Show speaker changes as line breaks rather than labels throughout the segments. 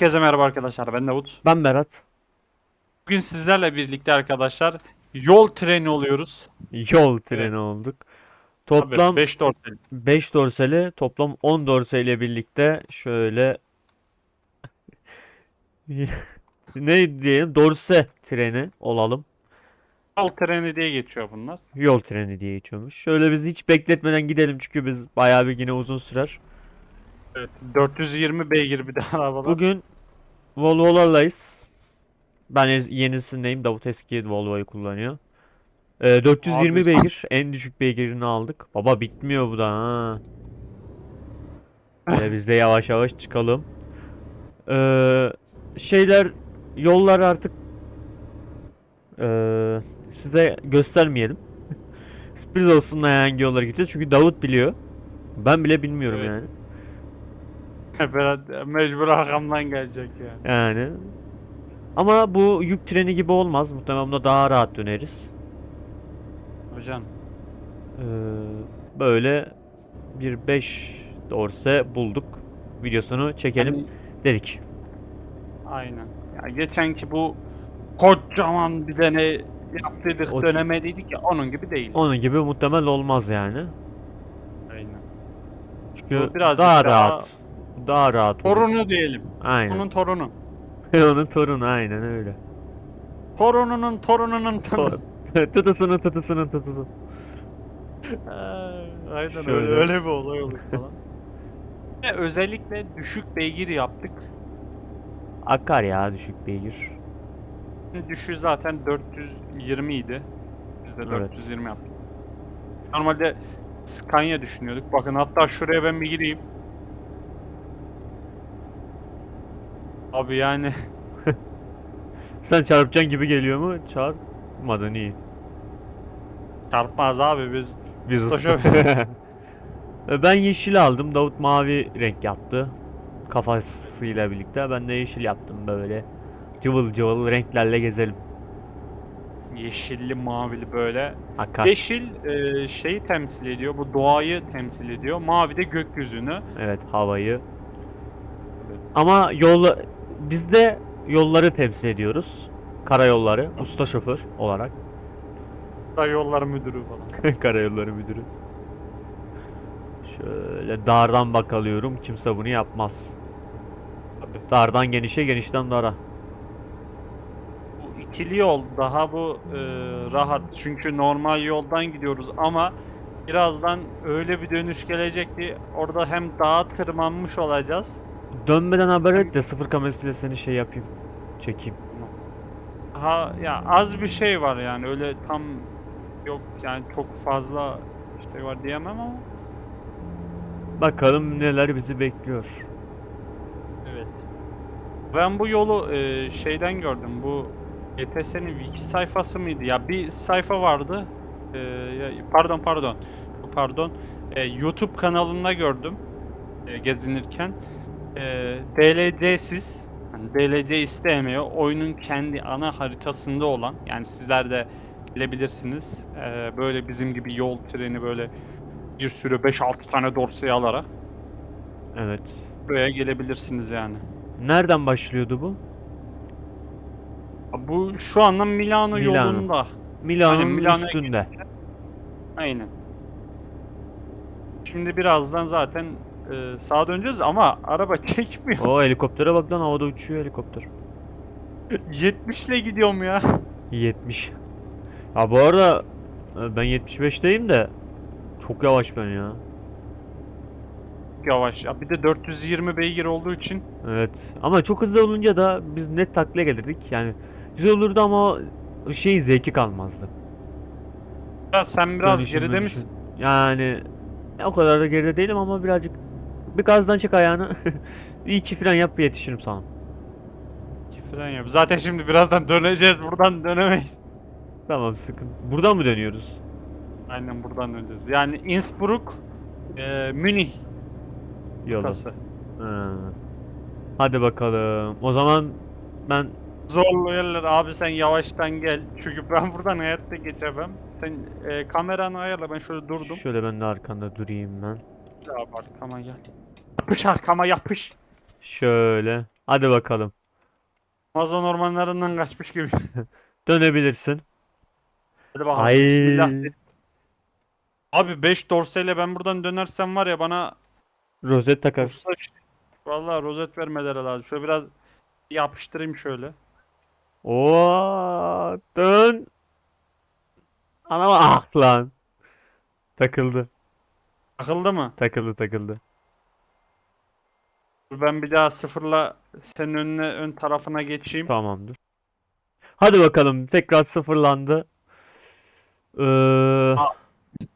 Herkese merhaba arkadaşlar. Ben Davut.
Ben Berat.
Bugün sizlerle birlikte arkadaşlar yol treni oluyoruz.
Yol treni olduk. Toplam
5 dorsal.
5 dorsali, toplam 10 dorsaliyle birlikte şöyle ne diyelim? Dorse treni olalım.
Yol treni diye geçiyor bunlar.
Yol treni diye geçiyormuş. Şöyle biz hiç bekletmeden gidelim çünkü biz bayağı bir yine uzun sürer.
Evet. 420 beygir bir de arabalar.
Bugün Volvo'larlayız. Ben ez- yenisindeyim. Davut eski Volvo'yu kullanıyor. Ee, 420
Abi-
beygir. En düşük beygirini aldık. Baba bitmiyor bu da ha. Ee, biz de yavaş yavaş çıkalım. Ee, şeyler yollar artık ee, size göstermeyelim. Sürpriz olsun hangi yollara gideceğiz. Çünkü Davut biliyor. Ben bile bilmiyorum
Evet.
yani.
Mecbur arkamdan gelecek yani.
Yani. Ama bu yük treni gibi olmaz. Muhtemelen bunda daha rahat döneriz.
Hocam.
Ee, böyle bir 5 dorse bulduk. Videosunu çekelim
Hani-
dedik.
aynen. Ya geçenki bu kocaman bir tane yaptıydık
O-
dönemediydik ya onun gibi değil.
Onun gibi muhtemel olmaz yani.
Aynen.
Çünkü
Bu birazcık
daha
daha-
rahat. Daha rahat olur.
Torunu diyelim.
Aynen.
Onun torunu.
Onun torunu aynen öyle.
Torununun torununun torunu.
Tıtısının tıtısının tıtısı.
Ee, Aynen
Şöyle.
öyle, öyle bir olay olur falan. Ve özellikle düşük beygir yaptık.
Akar ya düşük beygir.
Düşüğü zaten 420 idi. Biz de
Evet.
420 yaptık. Normalde Scania düşünüyorduk. Bakın hatta şuraya ben bir gireyim. Abi yani
Sen çarpacaksın gibi geliyor mu? Çarpmadın iyi.
çarpmaz abi biz.
Biz usta. Ben yeşil aldım. Davut mavi renk yaptı. Kafasıyla birlikte. Ben de yeşil yaptım böyle. Cıvıl cıvıl renklerle gezelim.
Yeşilli mavili böyle.
Akar.
Yeşil e, şeyi temsil ediyor. Bu doğayı temsil ediyor. Mavi de gökyüzünü.
Evet havayı. Ama yol biz de yolları temsil ediyoruz. Karayolları. Usta şoför olarak.
Da yollar müdürü falan.
Karayolları müdürü. Şöyle dardan bakalıyorum. Kimse bunu yapmaz.
Tabii.
Dardan genişe, genişten dara.
Bu ikili yol daha bu e, rahat. Çünkü normal yoldan gidiyoruz ama birazdan öyle bir dönüş gelecek ki orada hem dağa tırmanmış olacağız.
Dönmeden haber et de sıfır kamerasıyla seni şey yapayım. Çekeyim.
Ha ya az bir şey var yani öyle tam yok yani çok fazla şey var diyemem ama.
Bakalım neler bizi bekliyor.
Evet. Ben bu yolu e, şeyden gördüm. Bu GTS'nin wiki sayfası mıydı? Ya bir sayfa vardı. E, ya- pardon pardon. Pardon. E, YouTube kanalında gördüm. e, gezinirken. E, DLC'siz. Hani DLC istemiyor. Oyunun kendi ana haritasında olan. Yani sizler de bilebilirsiniz. E, böyle bizim gibi yol treni böyle bir sürü 5-6 tane dorsayı alarak
Evet.
buraya gelebilirsiniz yani.
Nereden başlıyordu bu?
Bu şu anda Milano,
Milano.
yolunda.
Milano'nun
Aynen, Milano'ya
üstünde.
Aynen. Şimdi birazdan zaten e, sağa döneceğiz ama araba çekmiyor.
O helikoptere bak lan havada uçuyor helikopter.
70 ile gidiyorum ya.
70. Ha bu arada e, ben 75'teyim de çok yavaş ben ya.
Yavaş. Ya bir de 420 beygir olduğu için
Evet. Ama çok hızlı olunca da biz net taklaya gelirdik. Yani güzel olurdu ama o şeyin zevki kalmazdı.
ya sen biraz
Dönüşüm,
geride misin?
Yani o kadar da geride değilim ama birazcık bir gazdan çek ayağını. bir iki fren yap bir yetişirim sana.
İki fren yap. Zaten şimdi birazdan döneceğiz. Buradan dönemeyiz.
Tamam sıkın. Buradan mı dönüyoruz?
Aynen buradan döneceğiz. Yani Innsbruck, e, Münih kası.
Ha. Hadi bakalım. O zaman ben
Zorlu yerler abi sen yavaştan gel. Çünkü ben buradan hayatta geçemem. Sen e, kameranı ayarla ben şöyle durdum.
şöyle ben de arkanda durayım ben.
Ya arkama gel. Yapış arkama yapış.
Şöyle. Hadi bakalım.
Amazon ormanlarından kaçmış gibi.
Dönebilirsin.
Hadi bakalım.
Ay.
Bismillah. Abi 5 dorseyle ben buradan dönersem var ya bana
Rozet takar.
Vallahi rozet vermeleri lazım. Şöyle biraz yapıştırayım şöyle.
Oo, dön. Anam ah lan. Takıldı.
Takıldı mı?
Takıldı takıldı.
Dur Ben bir daha sıfırla senin önüne ön tarafına geçeyim.
Tamamdır. Hadi bakalım tekrar sıfırlandı. Ee,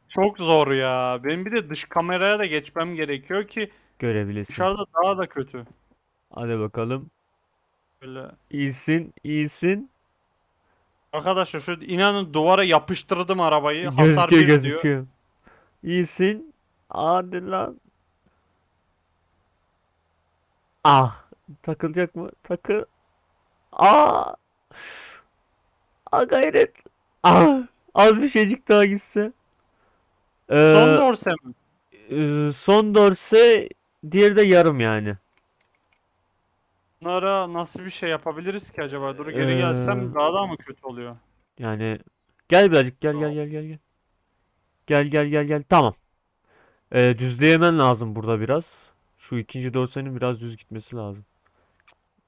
Çok zor ya. Benim bir de dış kameraya da geçmem gerekiyor ki
görebilirsin.
dışarıda daha da kötü.
Hadi bakalım.
Böyle.
İyisin, iyisin.
Arkadaşlar şu inanın duvara yapıştırdım arabayı. Hasar
Gözüküyor
bir diyor.
gözüküyor. İyisin. Hadi lan. Ah. Takılacak mı? Takı. Aa. Aa gayret. Ah. Az bir şeycik daha gitse. Ee,
Son dorse mi?
e, son dorse diğeri de yarım yani.
Bunlara nasıl bir şey yapabiliriz ki acaba? Dur geri gelsem
Ee,
daha da mı kötü oluyor?
Yani gel birazcık gel gel gel gel gel. Gel gel gel gel. Tamam. Ee, düzleyemen lazım burada biraz. Şu ikinci dorsenin biraz düz gitmesi lazım.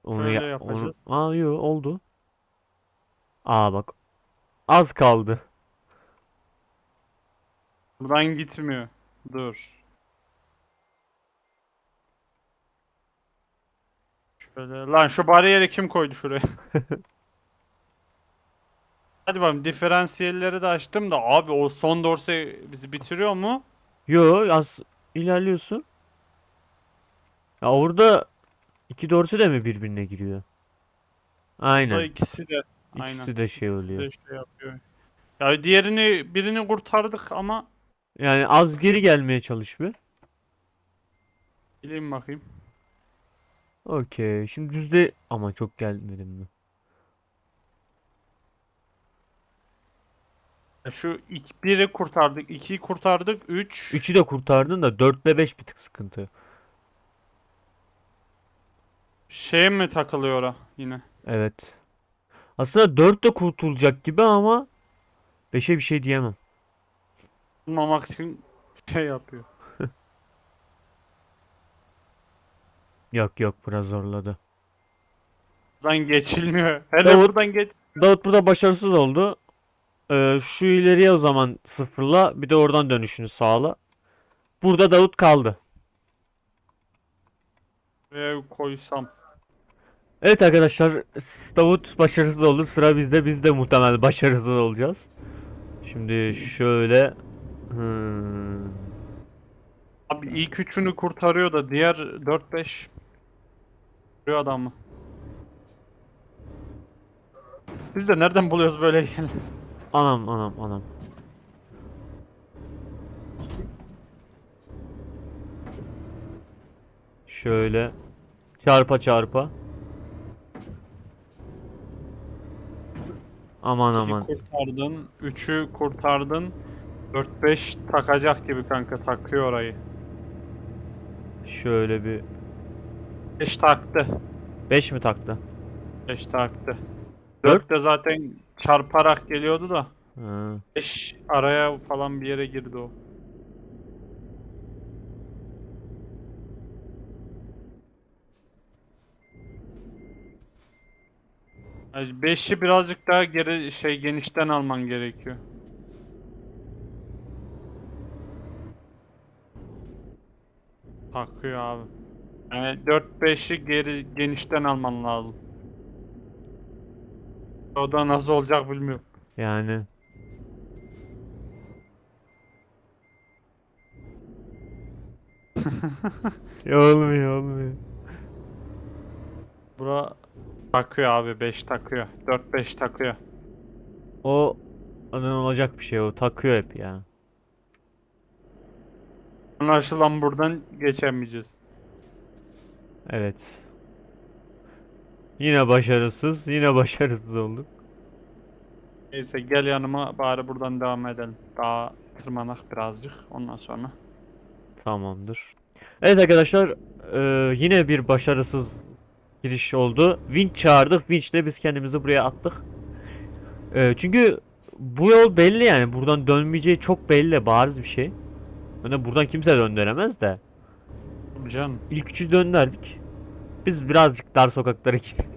Onu
Şöyle
ya- onu
yapacağız.
Aa yo oldu. Aa bak. Az kaldı.
Buradan gitmiyor. Dur. Şöyle. Lan şu bariyeri kim koydu şuraya? Hadi bakalım diferansiyelleri de açtım da abi o son dorse bizi bitiriyor mu?
Yo az ilerliyorsun. Ya orada iki dorse de mi birbirine giriyor? Aynen.
ikisi de aynen.
İkisi de şey
İkisi
oluyor.
de şey yapıyor. Ya diğerini birini kurtardık ama
Yani az geri gelmeye çalış bir.
bileyim bakayım.
Okey. Şimdi düzde ama çok gelmedim mi?
Şu ilk biri kurtardık, ikiyi kurtardık, üç.
Üçü de kurtardın da 4 ile 5 bir tık sıkıntı.
Şeye mi takılıyor ora yine?
Evet. Aslında 4 de kurtulacak gibi ama 5'e bir şey diyemem.
Bulmamak için şey yapıyor.
Yok yok biraz zorladı.
Buradan geçilmiyor. Hele
Davut-
buradan geç.
Davut burada başarısız oldu. Ee, şu ileriye o zaman sıfırla bir de oradan dönüşünü sağla. Burada Davut kaldı.
Buraya koysam.
Evet arkadaşlar Davut başarısız oldu. Sıra bizde. Biz de muhtemelen başarısız olacağız. Şimdi şöyle hmm.
Abi ilk üçünü kurtarıyor da diğer 4-5 vuruyor adamı. Biz de nereden buluyoruz böyle yerleri?
Anam anam anam. Şöyle çarpa çarpa. Aman
İkiyi
aman.
kurtardın, 3'ü kurtardın. 4-5 takacak gibi kanka takıyor orayı.
Şöyle bir
5 taktı.
5 mi taktı?
5 taktı.
Dört?
4 de zaten çarparak geliyordu da.
Ha.
5 araya falan bir yere girdi o. Yani 5'i birazcık daha geri şey genişten alman gerekiyor. Takıyor abi. Yani 4-5'i geri genişten alman lazım. O da nasıl olacak bilmiyorum.
Yani olmuyor olmuyor.
Bura takıyor abi 5 takıyor. 4-5 takıyor.
O anan olacak bir şey o takıyor hep ya.
Anlaşılan buradan geçemeyeceğiz.
Evet. Yine başarısız, yine başarısız olduk.
Neyse gel yanıma bari buradan devam edelim. Daha tırmanak birazcık ondan sonra.
Tamamdır. Evet arkadaşlar, eee, yine bir başarısız giriş oldu. Winch çağırdık. Winch'le biz kendimizi buraya attık. Ee, çünkü bu yol belli yani. Buradan dönmeyeceği çok belli. Bariz bir şey. Yani buradan kimse döndüremez de.
Can.
İlk üçü döndürdük. Biz birazcık dar sokaklara gidiyoruz.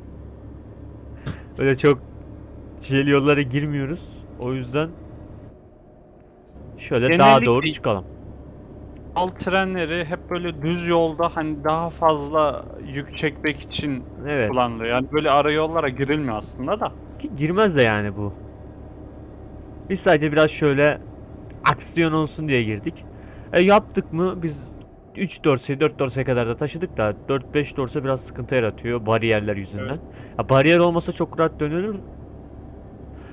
Öyle çok şeyli yollara girmiyoruz. O yüzden şöyle daha
Genellikle-
doğru çıkalım.
Yol trenleri hep böyle düz yolda hani daha fazla yük çekmek için
Evet.
kullanılıyor. Yani böyle ara yollara girilmiyor aslında da.
Ki girmez de yani bu. Biz sadece biraz şöyle aksiyon olsun diye girdik. E yaptık mı biz 3 dorse 4 dorse kadar da taşıdık da 4-5 dorse biraz sıkıntı yaratıyor bariyerler yüzünden.
Evet.
Ya bariyer olmasa çok rahat dönülür.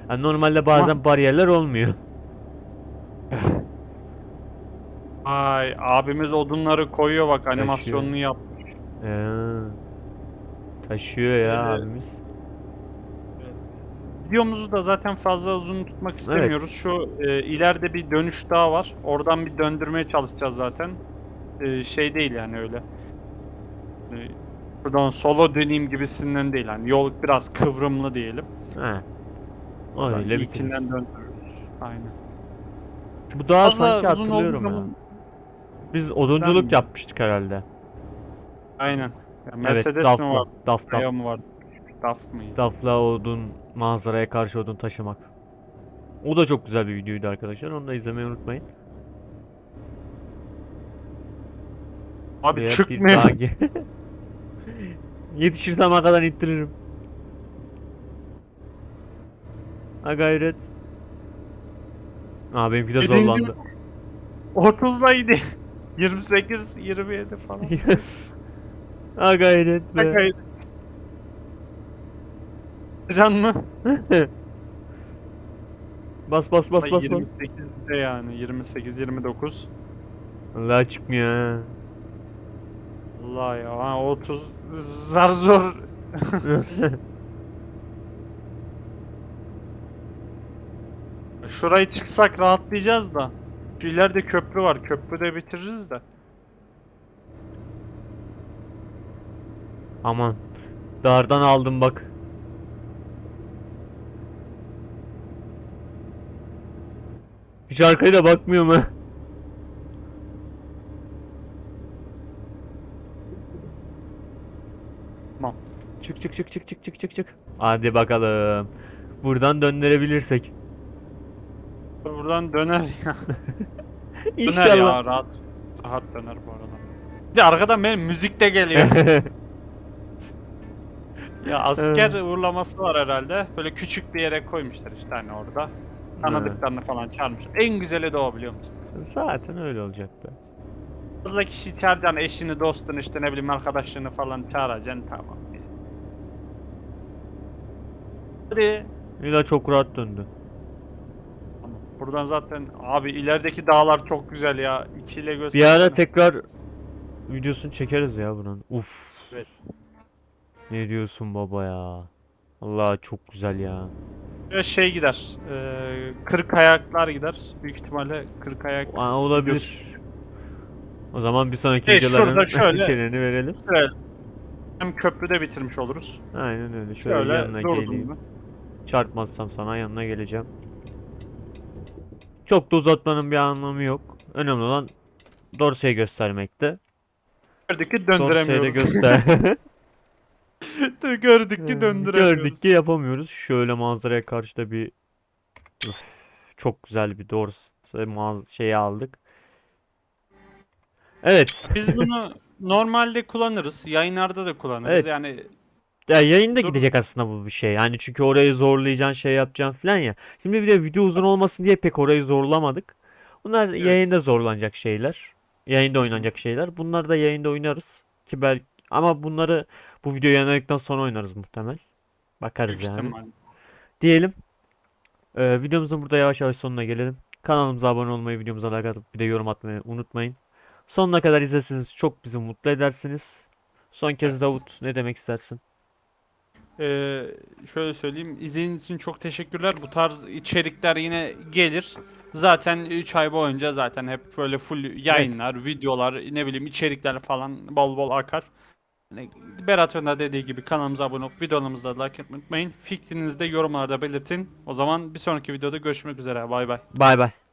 Yani normalde bazen bariyerler olmuyor.
Ay abimiz odunları koyuyor bak animasyonunu yap.
Ee, taşıyor ya
Öyle.
abimiz.
Videomuzu da zaten fazla uzun tutmak istemiyoruz. Şu e, ileride bir dönüş daha var. Oradan bir döndürmeye çalışacağız zaten. E, şey değil yani öyle. E, buradan solo döneyim gibisinden değil. Yani yol biraz kıvrımlı diyelim.
He.
Oradan
Öyle bir
ilkinden döndürürüz. Aynen.
Bu daha
Fazla
sanki
uzun olduğu
hatırlıyorum ya.
zaman-
Biz odunculuk
mi?
yapmıştık herhalde.
Aynen. Ya
Evet,
Mercedes mi
DAF'la.
var?
DAF, DAF.
Kaya mı var? DAF mıydı?
Dafla odun, manzaraya karşı odun taşımak. O da çok güzel bir videoydu arkadaşlar. Onu da izlemeyi unutmayın.
Abi
Veya bir
çıkmıyor.
daha ge- Yetişirsem arkadan ittiririm. Ha gayret. Aa benimki de
Birinci-
zorlandı.
30'daydı. 28, 27 falan.
ha gayret be.
Bakayım. Can mı?
Bas bas bas bas bas.
28'de yani 28 29.
Allah çıkmıyor ha.
Allah ya ha, 30 zar zor. Şurayı çıksak rahatlayacağız da. Şu ileride köprü var. Köprüde bitiririz de.
Aman. Dardan aldım bak. Hiç arkaya da bakmıyor mu? Çık çık çık çık çık çık çık çık. Hadi bakalım. Buradan döndürebilirsek.
Buradan döner ya. döner
İnşallah.
ya rahat. Rahat döner bu arada. Bir de arkadan benim müzik de geliyor. Ya asker uğurlaması var herhalde. Böyle küçük bir yere koymuşlar işte hani orada. Tanıdıklarını falan çağırmış. En güzeli de o biliyor musun?
Zaten öyle olacak be.
Fazla kişi çağıracaksın, eşini, dostunu, işte ne bileyim arkadaşını falan çağıracaksın tamam. Hadi.
Mila çok rahat döndü.
Tamam. Buradan zaten abi ilerideki dağlar çok güzel ya. İkiyle
Bir
göstersene.
ara tekrar videosunu çekeriz ya bunun. Uf.
Evet.
Ne diyorsun baba ya? Allah çok güzel ya.
Şey gider. E, kırk ayaklar gider. Büyük ihtimalle kırk ayak
Aa, olabilir. O zaman bir sonraki
E,
videoların
şöyle-
şeylerini verelim.
sürer. Hem köprüde bitirmiş oluruz.
Aynen öyle. Şöyle,
Şöyle
yanına geleyim.
mu?
Çarpmazsam sana yanına geleceğim. Çok da uzatmanın bir anlamı yok. Önemli olan Dorsey'i göstermekte.
Gördük ki döndüremiyoruz.
göster.
Gördük ki döndüremiyoruz.
Gördük ki yapamıyoruz. Şöyle manzaraya karşı da bir Üf, çok güzel bir Dorsey şeyi aldık. Evet.
Biz bunu normalde kullanırız. Yayınlarda da kullanırız.
Evet.
Yani
Ya yayında
Dur.
gidecek aslında bu bir şey. Yani çünkü orayı zorlayacaksın, şey yapacaksın falan ya. Şimdi bir de video uzun olmasın diye pek orayı zorlamadık. Bunlar
Evet.
yayında zorlanacak şeyler. Yayında oynanacak şeyler. Bunları da yayında oynarız. Ki belki ama bunları bu video yayınladıktan sonra oynarız muhtemel. Bakarız
büyük
yani.
ihtimal.
Diyelim. Ee, videomuzun burada yavaş yavaş sonuna gelelim. Kanalımıza abone olmayı, videomuza like atıp bir de yorum atmayı unutmayın. Sonuna kadar izlesiniz çok bizi mutlu edersiniz. Son kez
Evet.
Davut ne demek istersin?
Ee, şöyle söyleyeyim. İzlediğiniz için çok teşekkürler. Bu tarz içerikler yine gelir. Zaten 3 ay boyunca zaten hep böyle full yayınlar, videolar, ne bileyim içerikler falan bol bol akar. Yani Berat'ın da dediği gibi kanalımıza abone olup videolarımıza like etmeyi unutmayın. Fikrinizi de yorumlarda belirtin. O zaman bir sonraki videoda görüşmek üzere. Bay bay.
Bay bay.